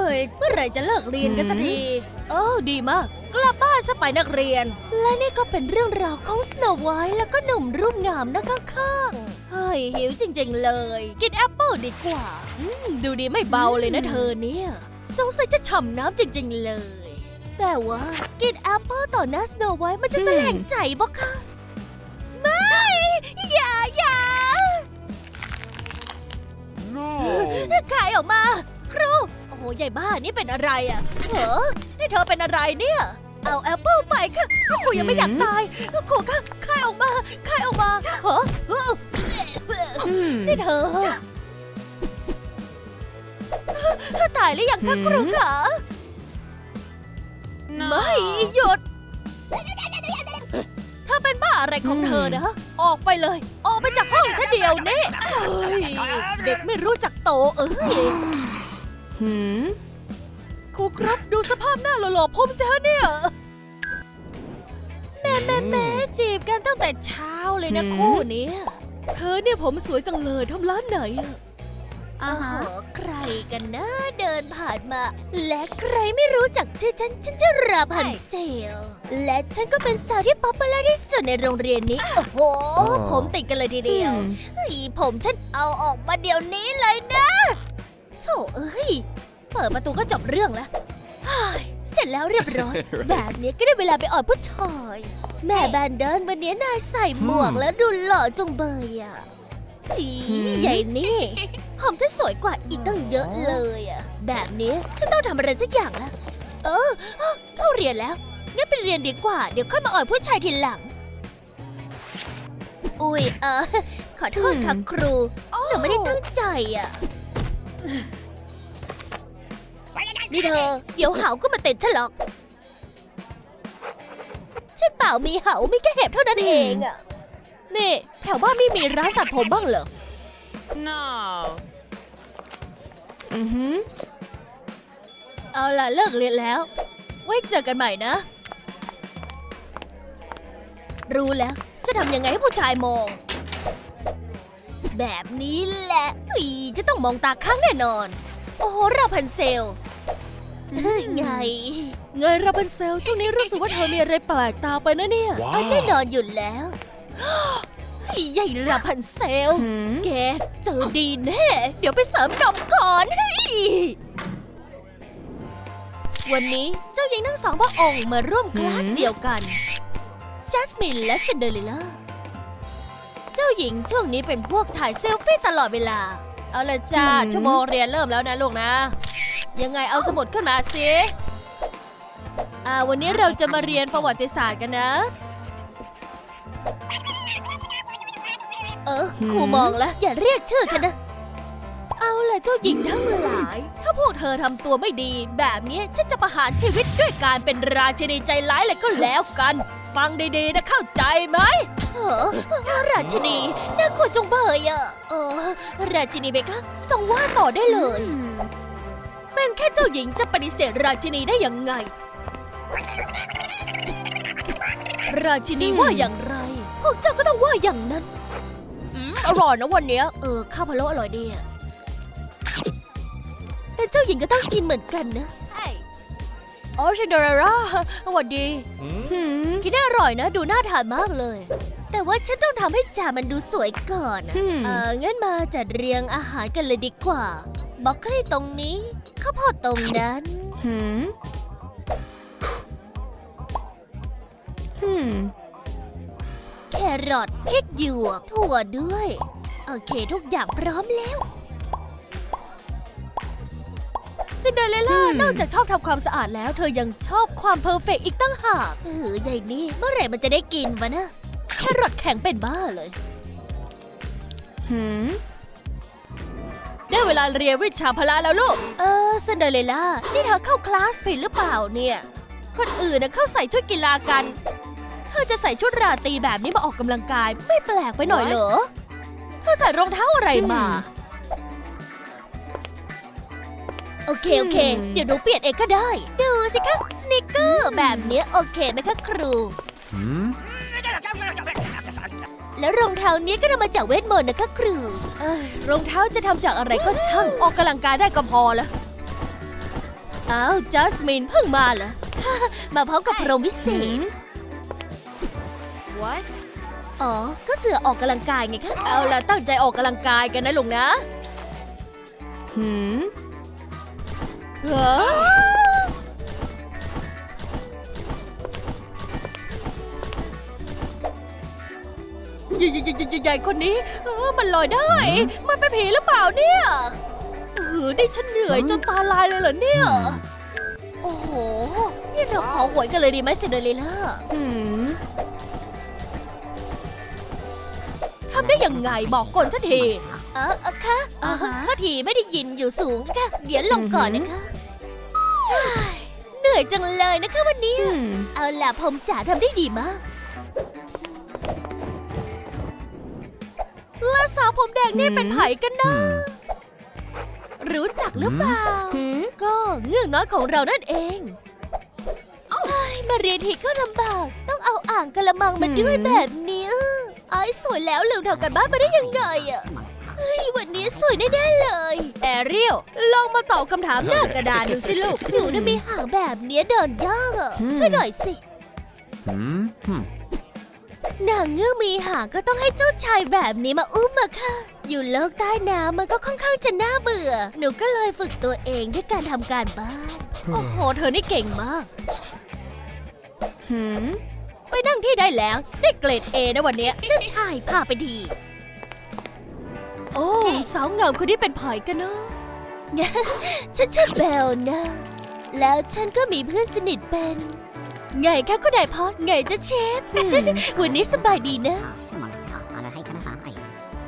ฮ้ยเมื่อไหร่จะเลิกเรียนกันสักที โอ้ดีมาก กลับบ้านซะไปนักเรียน และนี่ก็เป็นเรื่องราวของสโนไวท์แล้วก็หนุ่มรูปงามนะข้างๆเฮ้ยหิวจริงๆเลย กินแอปเปิลดีกว่าอืมดูดีไม่เบาเลยนะเธอเนี่ย สงสัยจะฉ่ำน้ำจริงๆเลย แต่ว่ากินแอปเปิลต่อหน้าสโนไวท์มันจะแสลงใจปะคะ ไม่ อย่าอย่า No! ขายออกมา ครูโอ้โหใหญ่บ้านี่เป็นอะไรอะเหรอนี่เธอเป็นอะไรเนี่ย เอาแอปเปิลไปค่ะครูยังไม่อยากตายครูค่ะขายออกมาขายออกมาเหรอเออนี่เธอตายหรือยังคะครูคะไม่หยุดเธอเป็นบ้าอะไรของเธอนะออกไปเลย ออกไปจากห้องฉันเดียวนี่เฮ้ยเด็กไม่รู้จักโตเอ้ย หืมครูครับดูสภาพหน้าหล่อๆผมสิฮะเนี่ยแม่แม่แม่จีบกันตั้งแต่เช้าเลยนะหืมคู่เนี้ยเธอเนี่ยผมสวยจังเลยทำร้านไหนอะอ่าฮะโอ้ใครกันนะเดินผ่านมา และใครไม่รู้จักชื่อฉัน ฉันจะราพันเซล และฉันก็เป็นสาวที่ป๊อปปูล่าที่สุดในโรงเรียนนี้ โอ้โห ผมติดกันเลยทีเดียวเฮ้ยผมฉันเอาออกมาเดี๋ยวนี้เลยนะ โถเอ้ย เปิดประตูก็จบเรื่องแล้วเฮ้ยเสร็จแล้วเรียบร้อย แบบนี้ก็ได้เวลาไปอ่อยผู้ชาย แม่แบนเดินวันนี้นายใส่หมวกแล้วดูหล่อจงเบยอะอีหืมใหญ่นี่ผมฉันสวยกว่าอีกตั้งเยอะเลยอะ แบบนี้ฉันต้องทำอะไรสักอย่างแล้วเออเอ้าเข้าเรียนแล้วงั้นไปเรียนดีกว่า เดี๋ยวค่อยมาอ่อยผู้ชายทีหลัง อุ้ยเออขอโทษค่ะครู หนูไม่ได้ตั้งใจอะ นี่เธอ เดี๋ยวเหาก็มาติดฉันหรอก ฉันเปล่ามีเหามีแค่เห็บเท่านั้นเองอะนี่ แถวบ้านไม่มีร้านตัดผมบ้างเหรอ no อือหือเอาล่ะเลิกเรียนแล้ว ไว้เจอกันใหม่นะ รู้แล้ว จะทำยังไงให้ผู้ชายมอง แบบนี้แหละอีจะต้องมองตาข้างแน่นอน โอ้โหราพันเซลเอ้ยไง ไงราพันเซลช่วงนี้รู้สึกว่าเธอมีอะไรแปลกตาไปนะเนี่ยว้าวอันแน่นอนอยู่แล้วเฮ้ยใหญ่ราพันเซลหืมแกเจอดีแน่ เดี๋ยวไปเสริมดมก่อนเฮ้ยวันนี้เจ้าหญิงทั้งสองพระองค์มาร่วมคลาสหืมเดียวกัน จัสมินและซินเดอเรลล่า เจ้าหญิงช่วงนี้เป็นพวกถ่ายเซลฟี่ตลอดเวลา เอาละจ้าหืมชั่วโมงเรียนเริ่มแล้วนะลูกนะ ยังไงเอาสมุดขึ้นมาสิอ่าวันนี้เราจะมาเรียนประวัติศาสตร์กันนะ เออครูมองแล้วอย่าเรียกชื่อฉันนะ เอาล่ะเจ้าหญิงทั้งหลาย ถ้าพวกเธอทำตัวไม่ดี แบบนี้ฉันจะประหารชีวิตด้วยการเป็นราชินีใจร้ายเลยก็แล้วกัน ฟังดีๆนะเข้าใจไหมเออราชินีน่ากลัวจงเบยอะเออราชินีเบคะทรงว่าต่อได้เลย เป็นแค่เจ้าหญิงจะปฏิเสธราชินีได้ยังไง ราชินีว่าอย่างไร พวกเจ้าก็ต้องว่าอย่างนั้นอืมอร่อยนะวันเนี้ยเออข้าวพะโล้อร่อยดีอะเป็นเจ้าหญิงก็ต้องกินเหมือนกันนะ อ๋อชินเดอเรลล่าสวัสดี Hmm? หืมกินได้อร่อยนะ ดูน่าทานมากเลย แต่ว่าฉันต้องทำให้จานมันดูสวยก่อนอะอืมเอองั้นมาจัดเรียงอาหารกันเลยดีกว่าบล็อกโคลีตรงนี้ข้าวโพดตรงนั้น หืมหืมแครอทพริกหยวกถั่วด้วย โอเค ทุกอย่างพร้อมแล้ว ซินเดอเรลล่า นอกจากชอบทำความสะอาดแล้ว เธอยังชอบความเพอร์เฟกต์อีกตั้งหากเออใหญ่นี่เมื่อไหร่มันจะได้กินวะนะแครอทแข็งเป็นบ้าเลย หืมได้เวลาเรียนวิชาพละแล้วลูก เออซินเดอเรลล่า นี่เธอเข้าคลาสผิดหรือเปล่าเนี่ย คนอื่นนะเข้าใส่ชุดกีฬากัน เธอจะใส่ชุดราตรีแบบนี้มาออกกำลังกาย ไม่แปลกไปหน่อยเหรอ เธอใส่รองเท้าอะไรมา โอเค โอเคอืมเดี๋ยวหนูเปลี่ยนเองก็ได้ ดูสิคะสนิเกอร์แบบเนี้ยโอเคไหมคะครู Hmm? แล้วรองเท้านี้ก็ทำมาจากเวทมนต์นะคะครูเอ้ยรองเท้าจะทำจากอะไรก็ช่างออกกำลังกายได้ก็พอแล้วอ้าวจัสมินเพิ่งมาเหรอ มาพร้อมกับพรหมวิเศหืษม What อ๋อ ก็เสือออกกำลังกายไงคะ เอาล่ะตั้งใจออกกำลังกายกันนะลุงนะ หืม เฮ้อใหญ่ใหญ่ใหญ่ใหญ่คนนี้เออมันลอยได้ มันเป็นผีหรือเปล่าเนี่ยเออนี่ฉันเหนื่อยจนตาลายเลยเหรอเนี่ย โอ้โห นี่เราขอหวยกันเลยดีไหมเซนเดอเรลล่าหืมทำได้ยังไงบอกก่อนฉันที เออเออคะเออ่าอฮะ ข้าทีไม่ได้ยินอยู่สูงค่ะ เดี๋ยวลงก่อนนะคะเฮ้ยเหนื่อยจังเลยนะคะวันนี้หืม เอาล่ะผมจ๋าทำได้ดีมาก และสาวผมแดงนี่เป็นไผ่กันนะ รู้จักหรือเปล่าหืมก็เงือกน้อยของเรานั่นเองเอ้ยมาเรียนทีก็ลำบาก ต้องเอาอ่างกระมังมาด้วยแบบเนี้ยไอ้สวยแล้วลืมทำกันบ้านมาได้ยังไงอะ เฮ้ยวันนี้สวยแน่ๆเลย แอเรียลลองมาตอบคำถามหน้ากระดานดูสิลูก หนูน่ะมีหางแบบเนี้ยเดินยากอะช่วยหน่อยสิ Hmm? Hmm. นางเงือกมีหางก็ต้องให้เจ้าชายแบบนี้มาอุ้มอะค่ะ อยู่โลกใต้น้ำมันก็ค่อนข้างจะน่าเบื่อ หนูก็เลยฝึกตัวเองด้วยการทำการบ้าน โอ้โห เธอนี่เก่งมาก หืม ไปนั่งที่ได้แล้ว ได้เกรดเอนะวันเนี้ยเจ้าชายพาไปที โอ้สาวงามคนนี้เป็นไผ่กันเนาะฉันชื่อเบลนะ แล้วฉันก็มีเพื่อนสนิทเป็น ไงคะคุณนายพอดไงจะเชฟ วันนี้สบายดีนะ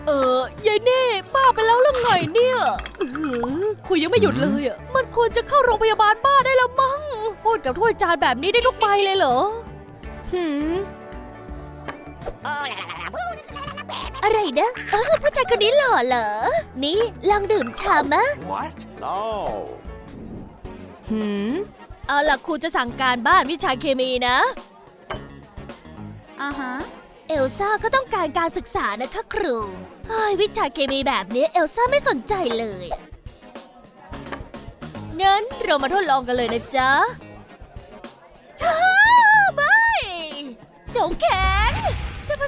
เออยายเน่บ้าไปแล้วหรือไงเนี่ยอื้อหือคุยยังไม่หยุดเลยอะ มันควรจะเข้าโรงพยาบาลบ้าได้แล้วมั้ง พูดกับถ้วยจานแบบนี้ได้ทุกไปเลยเหรอ หืมอะไรนะเออผู้ชายคนนี้หล่อเหรอ นี่ลองดื่มชามะ What? No. หืม เอาล่ะครูจะสั่งการบ้านวิชาเคมีนะ อ่าฮะ เอลซ่าก็ต้องการการศึกษานะคะครูเฮ้ยวิชาเคมีแบบนี้เอลซ่าไม่สนใจเลย งั้นเรามาทดลองกันเลยนะจ๊ะอ้าวไม่จงแข็งจะผ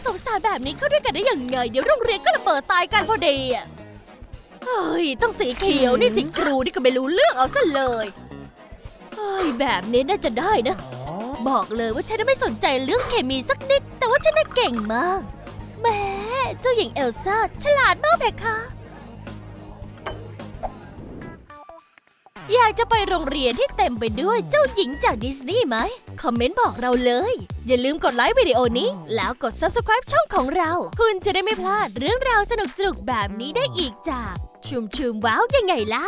สงสารแบบนี้เข้าด้วยกันได้ยังไง เดี๋ยวโรงเรียนก็ระเบิดตายกันพอดีอะเฮ้ย ต้องสีเขียวนี่สิครูนี่ก็ไม่รู้เรื่องเอาซะเลยเฮ้ยแบบนี้น่าจะได้นะ บอกเลยว่าฉันไม่สนใจเรื่องเคมีสักนิด แต่ว่าฉันน่ะเก่งมากแหม่เจ้าหญิงเอลซ่าฉลาดมากเพคะ อยากจะไปโรงเรียนที่เต็มไปด้วยเจ้าหญิงจากดิสนีย์ไหม คอมเมนต์บอกเราเลย อย่าลืมกดไลค์วิดีโอนี้ แล้วกด subscribe ช่องของเรา คุณจะได้ไม่พลาดเรื่องราวสนุกๆแบบนี้ได้อีกจากชุมชุมว้าวยังไงล่ะ